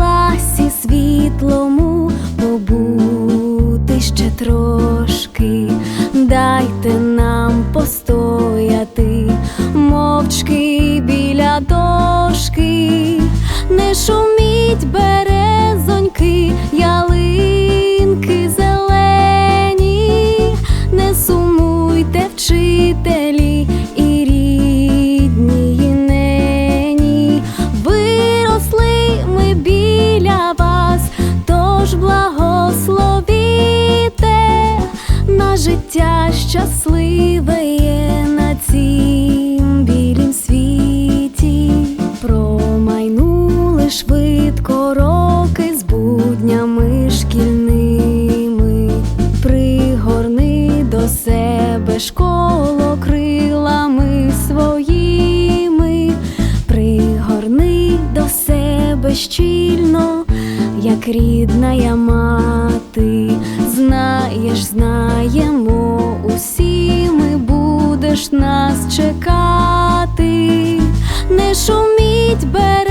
класі світлому побути ще трошки, дайте нам постояти, мовчки біля дошки, не шуміть бере. Себе школо крилами своїми, пригорни до себе щільно, як рідна я мати. Знаєш, знаємо, усі ми будеш нас чекати. Не шуміть березоньки,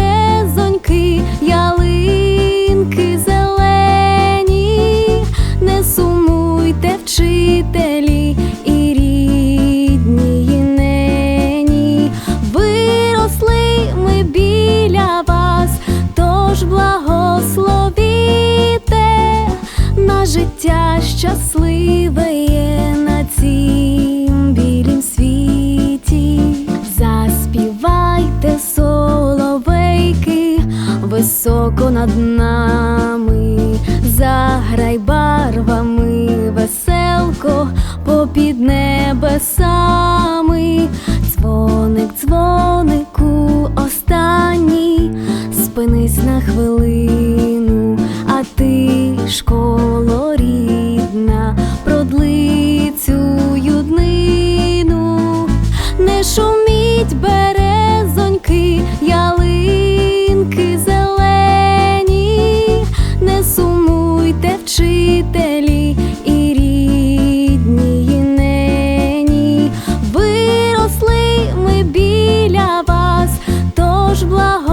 високо над нами, заграй барвами веселко попід небесами, дзвоник, дзвонику останній, спинись на хвилину, а ти школа. Allah